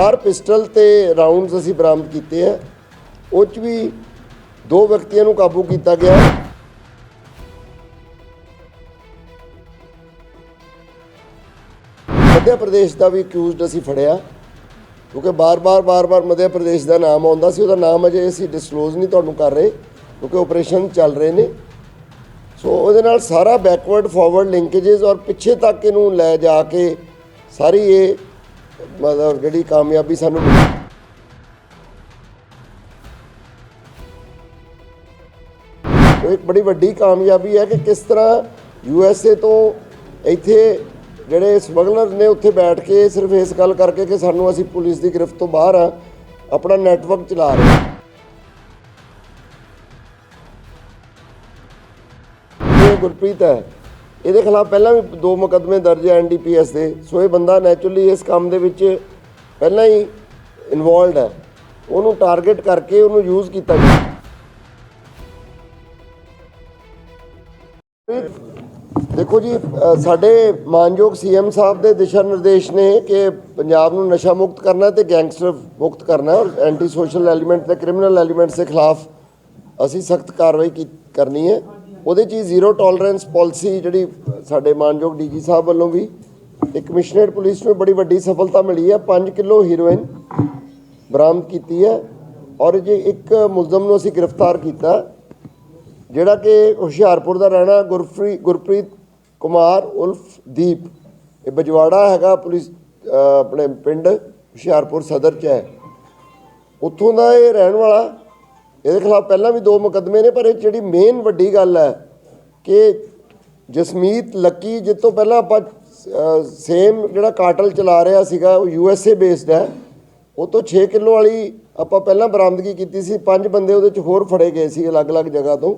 ਚਾਰ ਪਿਸਟਲ ਤੇ ਰਾਉਂਡਸ ਅਸੀਂ ਬਰਾਮਦ ਕੀਤੇ ਆ। ਉਹ 'ਚ ਵੀ ਦੋ ਵਿਅਕਤੀਆਂ ਨੂੰ ਕਾਬੂ ਕੀਤਾ ਗਿਆ। ਮੱਧ ਪ੍ਰਦੇਸ਼ ਦਾ ਵੀ ਅਕਿਊਜ਼ਡ ਅਸੀਂ ਫੜਿਆ। ਕਿਉਂਕਿ ਬਾਰ-ਬਾਰ ਬਾਰ-ਬਾਰ ਮੱਧ ਪ੍ਰਦੇਸ਼ ਦਾ ਨਾਮ ਆਉਂਦਾ ਸੀ, ਉਹਦਾ ਨਾਮ ਅਜੇ ਅਸੀਂ ਡਿਸਕਲੋਜ਼ ਨਹੀਂ ਤੁਹਾਨੂੰ ਕਰ ਰਹੇ, ਕਿਉਂਕਿ ਆਪਰੇਸ਼ਨ ਚੱਲ ਰਹੇ ਨੇ। ਸੋ ਉਹਦੇ ਨਾਲ ਸਾਰਾ ਬੈਕਵਰਡ ਫਾਰਵਰਡ ਲਿੰਕੇजेस ਔਰ ਪਿੱਛੇ ਤੱਕ ਇਹਨੂੰ ਲੈ ਜਾ ਕੇ ਸਾਰੀ ਇਹ ਮਤਲਬ ਜਿਹੜੀ ਕਾਮਯਾਬੀ ਸਾਨੂੰ ਮਿਲੀ। ਉਹ ਇੱਕ ਬੜੀ ਵੱਡੀ ਕਾਮਯਾਬੀ ਹੈ ਕਿ ਕਿਸ ਤਰ੍ਹਾਂ ਯੂ ਐਸ ਏ ਤੋਂ ਇੱਥੇ ਜਿਹੜੇ ਸਮਗਲਰ ਨੇ ਉੱਥੇ ਬੈਠ ਕੇ ਸਿਰਫ ਇਸ ਗੱਲ ਕਰਕੇ ਕਿ ਸਾਨੂੰ ਅਸੀਂ ਪੁਲਿਸ ਦੀ ਗ੍ਰਿਫਤ ਤੋਂ ਬਾਹਰ ਆ, ਆਪਣਾ ਨੈਟਵਰਕ ਚਲਾ ਰਹੇ ਹਾਂ। ਗੁਰਪ੍ਰੀਤ ਹੈ। ਇਹਦੇ ਖਿਲਾਫ ਪਹਿਲਾਂ ਵੀ ਦੋ ਮੁਕੱਦਮੇ ਦਰਜ ਹੈ ਐਨਡੀਪੀਐਸ ਦੇ। ਸੋ ਇਹ ਬੰਦਾ ਨੈਚੁਰਲੀ ਇਸ ਕੰਮ ਦੇ ਵਿੱਚ ਪਹਿਲਾਂ ਹੀ ਇਨਵੋਲਡ ਹੈ। ਉਹਨੂੰ ਟਾਰਗੇਟ ਕਰਕੇ ਉਹਨੂੰ ਯੂਜ਼ ਕੀਤਾ ਗਿਆ। ਦੇਖੋ ਜੀ ਸਾਡੇ ਮਾਨਯੋਗ ਸੀਐਮ ਸਾਹਿਬ ਦੇ ਦਿਸ਼ਾ ਨਿਰਦੇਸ਼ ਨੇ ਕਿ ਪੰਜਾਬ ਨੂੰ ਨਸ਼ਾ ਮੁਕਤ ਕਰਨਾ ਤੇ ਗੈਂਗਸਟਰ ਮੁਕਤ ਕਰਨਾ ਔਰ ਐਂਟੀ ਸੋਸ਼ਲ ਐਲੀਮੈਂਟ ਤੇ ਕ੍ਰਿਮੀਨਲ ਐਲੀਮੈਂਟਸ ਦੇ ਖਿਲਾਫ ਅਸੀਂ ਸਖਤ ਕਾਰਵਾਈ ਕੀ- ਕਰਨੀ ਹੈ। ਉਹਦੇ 'ਚ ਜ਼ੀਰੋ ਟੋਲਰੈਂਸ ਪਾਲਿਸੀ ਜਿਹੜੀ ਸਾਡੇ ਮਾਨਯੋਗ ਡੀਜੀ ਸਾਹਿਬ ਵੱਲੋਂ ਵੀ ਤੇ ਕਮਿਸ਼ਨਰੇਟ ਪੁਲਿਸ ਨੂੰ ਬੜੀ ਵੱਡੀ ਸਫਲਤਾ ਮਿਲੀ ਹੈ। 5 ਕਿਲੋ ਹੀਰੋਇਨ ਬਰਾਮਦ ਕੀਤੀ ਹੈ ਔਰ ਜੇ ਇੱਕ ਮੁਲਜ਼ਮ ਨੂੰ ਅਸੀਂ ਗ੍ਰਿਫਤਾਰ ਕੀਤਾ, ਜਿਹੜਾ ਕਿ ਹੁਸ਼ਿਆਰਪੁਰ ਦਾ ਰਹਿਣਾ ਗੁਰਪ੍ਰੀਤ ਗੁਰਪ੍ਰੀਤ ਕੁਮਾਰ ਉਲਫ ਦੀਪ, ਇਹ ਬਜਵਾੜਾ ਹੈਗਾ ਪੁਲਿਸ ਆਪਣੇ ਪਿੰਡ ਹੁਸ਼ਿਆਰਪੁਰ ਸਦਰ ਚ ਹੈ। ਉੱਥੋਂ ਦਾ ਇਹ ਰਹਿਣ ਵਾਲਾ ਇਹਦੇ ਖਿਲਾਫ ਪਹਿਲਾਂ ਵੀ ਦੋ ਮੁਕੱਦਮੇ ਨੇ, ਪਰ ਇਹ ਜਿਹੜੀ ਮੇਨ ਵੱਡੀ ਗੱਲ ਹੈ ਕਿ ਜਸਮੀਤ ਲੱਕੀ, ਜਿਸ ਤੋਂ ਪਹਿਲਾਂ ਆਪਾਂ ਸੇਮ ਜਿਹੜਾ ਕਾਟਲ ਚਲਾ ਰਿਹਾ ਸੀਗਾ, ਉਹ ਯੂ ਐਸ ਏ ਬੇਸਡ ਹੈ। ਉਹ ਤੋਂ 6 ਕਿਲੋ ਵਾਲੀ ਆਪਾਂ ਪਹਿਲਾਂ ਬਰਾਮਦਗੀ ਕੀਤੀ ਸੀ। ਪੰਜ ਬੰਦੇ ਉਹਦੇ ਚ ਹੋਰ ਫੜੇ ਗਏ ਸੀ ਅਲੱਗ-ਅਲੱਗ ਜਗ੍ਹਾ ਤੋਂ।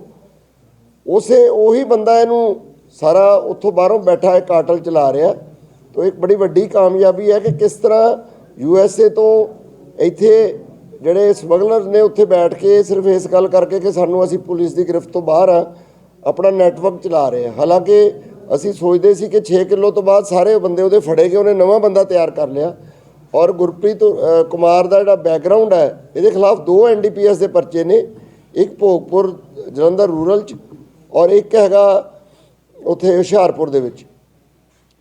ਉਸੇ, ਉਹੀ ਬੰਦਾ ਇਹਨੂੰ ਸਾਰਾ ਉੱਥੋਂ ਬਾਹਰੋਂ ਬੈਠਾ ਹੈ ਕਾਟਲ ਚਲਾ ਰਿਹਾ। ਤੋ ਇੱਕ ਬੜੀ ਵੱਡੀ ਕਾਮਯਾਬੀ ਹੈ ਕਿ ਕਿਸ ਤਰ੍ਹਾਂ ਯੂ ਐਸ ਏ ਤੋਂ ਇੱਥੇ ਜਿਹੜੇ ਸਮਗਲਰ ਨੇ ਉੱਥੇ ਬੈਠ ਕੇ ਸਿਰਫ ਇਸ ਗੱਲ ਕਰਕੇ ਕਿ ਸਾਨੂੰ ਅਸੀਂ ਪੁਲਿਸ ਦੀ ਗ੍ਰਿਫਤ ਤੋਂ ਬਾਹਰ ਆ ਆਪਣਾ ਨੈਟਵਰਕ ਚਲਾ ਰਹੇ ਹਾਂ। ਹਾਲਾਂਕਿ ਅਸੀਂ ਸੋਚਦੇ ਸੀ ਕਿ 6 ਕਿਲੋ ਤੋਂ ਬਾਅਦ ਸਾਰੇ ਬੰਦੇ ਉਹਦੇ ਫੜੇ ਗਏ, ਉਹਨੇ ਨਵਾਂ ਬੰਦਾ ਤਿਆਰ ਕਰ ਲਿਆ। ਔਰ ਗੁਰਪ੍ਰੀਤ ਕੁਮਾਰ ਦਾ ਜਿਹੜਾ ਬੈਕਗ੍ਰਾਉਂਡ ਹੈ, ਇਹਦੇ ਖਿਲਾਫ ਦੋ ਐਨਡੀਪੀਐਸ ਦੇ ਪਰਚੇ ਨੇ, ਇੱਕ ਭੋਗਪੁਰ ਜਲੰਧਰ ਰੂਰਲ ਚ ਔਰ ਇੱਕ ਹੈਗਾ ਉੱਥੇ ਹੁਸ਼ਿਆਰਪੁਰ ਦੇ ਵਿੱਚ।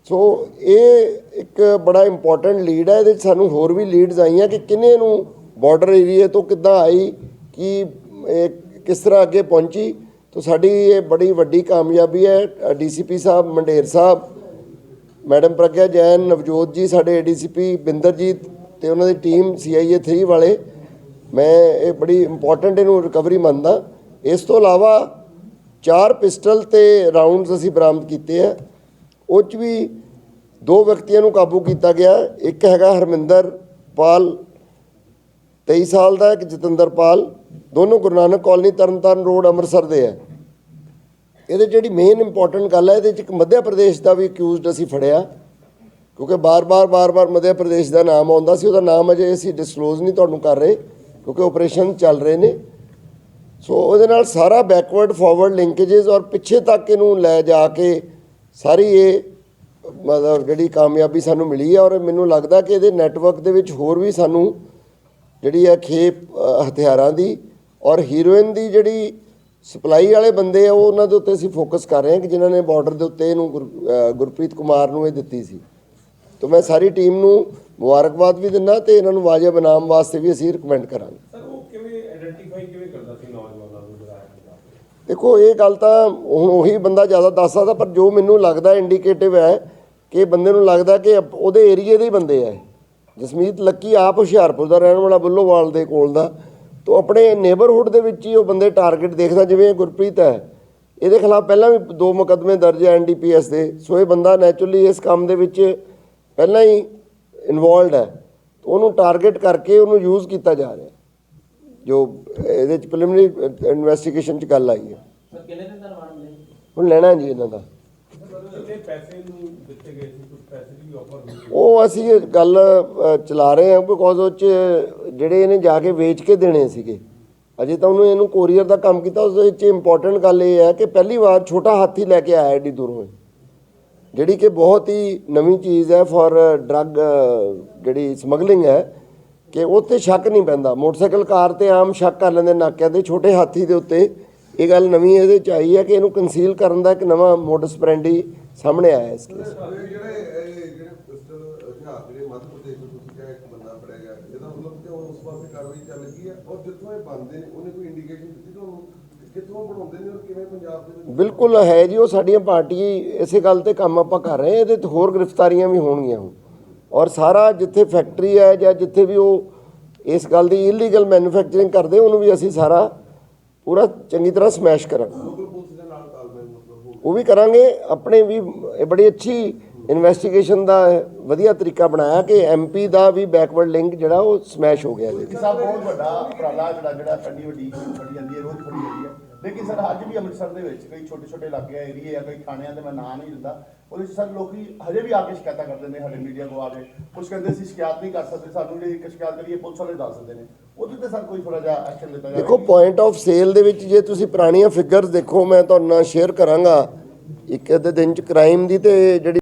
ਸੋ ਇਹ ਇੱਕ ਬੜਾ ਇੰਪੋਰਟੈਂਟ ਲੀਡ ਹੈ, ਇਹਦੇ 'ਚ ਸਾਨੂੰ ਹੋਰ ਵੀ ਲੀਡਸ ਆਈਆਂ ਕਿ ਕਿੰਨੇ ਨੂੰ ਬਾਰਡਰ ਏਰੀਏ ਤੋਂ ਕਿੱਦਾਂ ਆਈ, ਕਿ ਇਹ ਕਿਸ ਤਰ੍ਹਾਂ ਅੱਗੇ ਪਹੁੰਚੀ? ਤਾਂ ਸਾਡੀ ਇਹ ਬੜੀ ਵੱਡੀ ਕਾਮਯਾਬੀ ਹੈ ਡੀਸੀਪੀ ਸਾਹਿਬ, ਮੰਡੇਰ ਸਾਹਿਬ, ਮੈਡਮ ਪ੍ਰਗਿਆ ਜੈਨ, ਨਵਜੋਤ ਜੀ, ਸਾਡੇ ਏਡੀਸੀਪੀ ਬਿੰਦਰਜੀਤ ਤੇ ਉਹਨਾਂ ਦੀ ਟੀਮ, ਸੀਆਈਏ 3 ਵਾਲੇ। ਮੈਂ ਇਹ ਬੜੀ ਇੰਪੋਰਟੈਂਟ ਇਹਨੂੰ ਰਿਕਵਰੀ ਮੰਨਦਾ। ਇਸ ਤੋਂ ਇਲਾਵਾ ਚਾਰ ਪਿਸਟਲ ਤੇ ਰਾਉਂਡਸ ਅਸੀਂ ਬਰਾਮਦ ਕੀਤੇ ਆ। ਉਹ 'ਚ ਵੀ ਦੋ ਵਿਅਕਤੀਆਂ ਨੂੰ ਕਾਬੂ ਕੀਤਾ ਗਿਆ। ਇੱਕ ਹੈਗਾ ਹਰਮਿੰਦਰ ਪਾਲ 23 ਸਾਲ ਦਾ ਇੱਕ ਜਤਿੰਦਰ ਪਾਲ, ਦੋਨੋਂ ਗੁਰੂ ਨਾਨਕ ਕਾਲਨੀ ਤਰਨਤਾਰਨ ਰੋਡ ਅੰਮ੍ਰਿਤਸਰ ਦੇ ਹੈ। ਇਹਦੇ ਜਿਹੜੀ ਮੇਨ ਇੰਪੋਰਟੈਂਟ ਗੱਲ ਹੈ, ਇਹਦੇ 'ਚ ਇੱਕ ਮੱਧ ਪ੍ਰਦੇਸ਼ ਦਾ ਵੀ ਅਕਿਊਜ਼ਡ ਅਸੀਂ ਫੜਿਆ, ਕਿਉਂਕਿ ਬਾਰ-ਬਾਰ ਬਾਰ-ਬਾਰ ਮੱਧ ਪ੍ਰਦੇਸ਼ ਦਾ ਨਾਮ ਆਉਂਦਾ ਸੀ, ਉਹਦਾ ਨਾਮ ਅਜੇ ਅਸੀਂ ਡਿਸਕਲੋਜ਼ ਨਹੀਂ ਤੁਹਾਨੂੰ ਕਰ ਰਹੇ, ਕਿਉਂਕਿ ਆਪਰੇਸ਼ਨ ਚੱਲ ਰਹੇ ਨੇ। ਸੋ ਉਹਦੇ ਨਾਲ ਸਾਰਾ ਬੈਕਵਰਡ ਫਾਰਵਰਡ ਲਿੰਕੇजेस ਔਰ ਪਿੱਛੇ ਤੱਕ ਇਹਨੂੰ ਲੈ ਜਾ ਕੇ ਸਾਰੀ ਇਹ, ਮਤਲਬ ਜਿਹੜੀ ਕਾਮਯਾਬੀ ਸਾਨੂੰ ਮਿਲੀ ਹੈ ਔਰ ਮੈਨੂੰ ਲੱਗਦਾ ਕਿ ਇਹਦੇ ਨੈਟਵਰਕ ਦੇ ਵਿੱਚ ਹੋਰ ਵੀ ਸਾਨੂੰ ਜਿਹੜੀ ਹੈ ਖੇਪ ਹਥਿਆਰਾਂ ਦੀ ਔਰ ਹੀਰੋਇਨ ਦੀ ਜਿਹੜੀ ਸਪਲਾਈ ਵਾਲੇ ਬੰਦੇ ਆ ਉਹ ਉਹਨਾਂ ਦੇ ਉੱਤੇ ਅਸੀਂ ਫੋਕਸ ਕਰ ਰਹੇ ਹਾਂ ਕਿ ਜਿਨ੍ਹਾਂ ਨੇ ਬਾਰਡਰ ਦੇ ਉੱਤੇ ਇਹਨੂੰ ਗੁਰਪ੍ਰੀਤ ਕੁਮਾਰ ਨੂੰ ਇਹ ਦਿੱਤੀ ਸੀ। ਤਾਂ ਮੈਂ ਸਾਰੀ ਟੀਮ ਨੂੰ ਮੁਬਾਰਕਬਾਦ ਵੀ ਦਿੰਦਾ ਤੇ ਇਹਨਾਂ ਨੂੰ ਵਾਜਬ ਇਨਾਮ ਵਾਸਤੇ ਵੀ ਅਸੀਂ ਰਿਕਮੈਂਡ ਕਰਾਂਗੇ। ਸਰ ਉਹ ਕਿਵੇਂ ਆਇਡੈਂਟੀਫਾਈ ਕਿਵੇਂ ਕਰਦਾ ਸੀ ਨੌਜਵਾਨਾਂ ਨੂੰ ਦੇਖੋ ਇਹ ਗੱਲ ਤਾਂ ਹੁਣ ਉਹੀ ਬੰਦਾ ਜ਼ਿਆਦਾ ਦੱਸ ਸਕਦਾ ਪਰ ਜੋ ਮੈਨੂੰ ਲੱਗਦਾ ਇੰਡੀਕੇਟਿਵ ਹੈ ਕਿ ਬੰਦੇ ਨੂੰ ਲੱਗਦਾ ਕਿ ਉਹਦੇ ਏਰੀਏ ਦੇ ਹੀ ਬੰਦੇ ਆ। ਜਸਮੀਤ ਲੱਕੀ ਆਪ ਹੁਸ਼ਿਆਰਪੁਰ ਦਾ ਰਹਿਣ ਵਾਲਾ ਬੁੱਲੋਵਾਲ ਦੇ ਕੋਲ ਦਾ। ਤੋਂ ਆਪਣੇ ਨੇਬਰਹੁੱਡ ਦੇ ਵਿੱਚ ਹੀ ਉਹ ਬੰਦੇ ਟਾਰਗੇਟ ਦੇਖਦਾ ਜਿਵੇਂ ਗੁਰਪ੍ਰੀਤ ਹੈ। ਇਹਦੇ ਖਿਲਾਫ ਪਹਿਲਾਂ ਵੀ ਦੋ ਮੁਕੱਦਮੇ ਦਰਜ ਹੈ ਐਨਡੀਪੀਐਸ ਦੇ। ਸੋ ਇਹ ਬੰਦਾ ਨੈਚੁਰਲੀ ਇਸ ਕੰਮ ਦੇ ਵਿੱਚ ਪਹਿਲਾਂ ਹੀ ਇਨਵੋਲਡ ਹੈ। ਉਹਨੂੰ ਟਾਰਗੇਟ ਕਰਕੇ ਉਹਨੂੰ ਯੂਜ਼ ਕੀਤਾ ਜਾ ਰਿਹਾ। ਜੋ ਇਹਦੇ ਚ ਪ੍ਰੀਲਿਮਿਨਰੀ ਇਨਵੈਸਟੀਗੇਸ਼ਨ ਚ ਗੱਲ ਆਈ ਹੈ। ਸਰ ਕਿੰਨੇ ਦਿਨ ਦਾ ਰਿਮਾਂਡ ਮਿਲੇ ਹੁਣ ਲੈਣਾ ਜੀ ਇਹਨਾਂ ਦਾ। ਕਿੰਨੇ ਪੈਸੇ ਨੂੰ ਦਿੱਤੇ ਗਏ ਸੀ? ਕੁਝ ਪੈਸੇ ਦੀ ਆਫਰ ਉਹ ਅਸੀਂ ਇਹ ਗੱਲ ਅ, ਚਲਾ ਰਹੇ ਹਾਂ ਬਿਕੋਜ਼ ਉਹ ਚ ਜਿਹੜੇ ਇਹਨੇ ਜਾ ਕੇ ਵੇਚ ਕੇ ਦੇਣੇ ਸੀਗੇ। ਅਜੇ ਤਾਂ ਉਹਨੂੰ ਇਹਨੂੰ ਕੋਰੀਅਰ ਦਾ ਕੰਮ ਕੀਤਾ ਉਸ ਵਿੱਚ ਇੰਪੋਰਟੈਂਟ ਗੱਲ ਇਹ ਹੈ ਕਿ ਪਹਿਲੀ ਵਾਰ ਛੋਟਾ ਹਾਥੀ ਲੈ ਕੇ ਆਇਆ ਏਡੀ ਦੂਰੋਂ ਇਹ। ਜਿਹੜੀ ਕਿ ਬਹੁਤ ਹੀ ਨਵੀਂ ਚੀਜ਼ ਹੈ ਫॉर ਡਰੱਗ ਜਿਹੜੀ ਸਮਗਲਿੰਗ ਹੈ ਕਿ ਉਹ 'ਤੇ ਸ਼ੱਕ ਨਹੀਂ ਪੈਂਦਾ। ਮੋਟਰਸਾਈਕਲ ਕਾਰ ਤੇ ਆਮ ਸ਼ੱਕ ਕਰ ਲੈਂਦੇ ਨਾਕਿਆਂ 'ਤੇ ਛੋਟੇ ਹਾਥੀ ਦੇ ਉੱਤੇ। ਇਹ ਗੱਲ ਨਵੀਂ ਇਹਦੇ ਚ ਆਈ ਹੈ ਕਿ ਇਹਨੂੰ ਕੰਸੀਲ ਕਰਨ ਦਾ ਇੱਕ ਨਵਾਂ ਮੋਡਸ ਪ੍ਰੈਂਡੀ ਸਾਹਮਣੇ ਆਇਆ ਇਸ ਕੇਸ ਬਿਲਕੁਲ ਹੈ ਜੀ ਉਹ ਸਾਡੀਆਂ ਪਾਰਟੀ ਇਸੇ ਗੱਲ ਤੇ ਕੰਮ ਆਪਾਂ ਕਰ ਰਹੇ ਹਾਂ ਇਹਦੇ ਤੇ ਹੋਰ ਗ੍ਰਿਫਤਾਰੀਆਂ ਵੀ ਹੋਣਗੀਆਂ ਹੁਣ। ਔਰ ਸਾਰਾ ਜਿੱਥੇ ਫੈਕਟਰੀ ਹੈ ਜਾਂ ਜਿੱਥੇ ਵੀ ਉਹ ਇਸ ਗੱਲ ਦੀ ਇਲੀਗਲ ਮੈਨੂਫੈਕਚਰਿੰਗ ਕਰਦੇ ਉਹਨੂੰ ਵੀ ਅਸੀਂ ਸਾਰਾ ਪੂਰਾ ਚੰਗੀ ਤਰ੍ਹਾਂ ਸਮੈਸ਼ ਕਰਾਂਗੇ। ਉਹ ਵੀ ਕਰਾਂਗੇ, ਆਪਣੇ ਵੀ ਇਹ ਬੜੀ ਅੱਛੀ ਇਨਵੈਸਟੀਗੇਸ਼ਨ ਦਾ ਵਧੀਆ ਤਰੀਕਾ ਬਣਾਇਆ ਕਿ ਐਮਪੀ ਦਾ ਵੀ ਬੈਕਵਰਡ ਲਿੰਕ ਜਿਹੜਾ ਉਹ ਸਮੈਸ਼ ਹੋ ਗਿਆ ਜੀ ਸਾਹਿਬ ਬਹੁਤ ਵੱਡਾ ਉਪਰਾਲਾ ਜਿਹੜਾ ਜਿਹੜਾ ਕੰਡੀ ਵੱਡੀ ਫੜੀ ਜਾਂਦੀ ਹੈ, ਰੋਜ਼ ਫੜੀ ਜਾਂਦੀ ਹੈ। ਲੇਕਿਨ ਸਰ, ਅੱਜ ਵੀ ਅੰਮ੍ਰਿਤਸਰ ਦੇ ਵਿੱਚ ਕਈ ਛੋਟੇ ਛੋਟੇ ਇਲਾਕੇ ਆ ਏਰੀਏ ਆ, ਕਈ ਥਾਣਿਆਂ ਦੇ, ਮੈਂ ਨਾਂ ਨਹੀਂ ਦਿੰਦਾ। ਉਹਦੇ ਵਿੱਚ ਸਰ, ਲੋਕੀ ਹਜੇ ਵੀ ਆ ਕੇ ਸ਼ਿਕਾਇਤਾਂ ਕਰਦੇ ਨੇ, ਸਾਡੇ ਮੀਡੀਆ ਕੋ ਆ ਕੇ। ਕੁਝ ਕਹਿੰਦੇ ਅਸੀਂ ਸ਼ਿਕਾਇਤ ਨਹੀਂ ਕਰ ਸਕਦੇ, ਸਾਨੂੰ ਜਿਹੜੀ ਇੱਕ ਸ਼ਿਕਾਇਤ ਕਰੀਏ ਪੁਲਿਸ ਵਾਲੇ ਦੱਸ ਦਿੰਦੇ ਨੇ। ਉਹਦੇ ਤੇ ਸਰ, ਕੋਈ ਥੋੜਾ ਜਿਹਾ ਐਕਸ਼ਨ ਲਿੱਤਾ ਜਾਵੇ। ਦੇਖੋ ਪੁਆਇੰਟ ਆਫ ਸੇਲ ਦੇ ਵਿੱਚ ਜੇ ਤੁਸੀਂ ਪੁਰਾਣੀਆਂ ਫਿਗਰਸ ਦੇਖੋ, ਮੈਂ ਤੁਹਾਨੂੰ ਨਾਲ ਸ਼ੇਅਰ ਕਰਾਂਗਾ। ਇੱਕ ਅੱਧੇ ਦਿਨ ਚ ਕ੍ਰਾਈਮ ਦੀ ਤੇ ਜਿਹੜੀ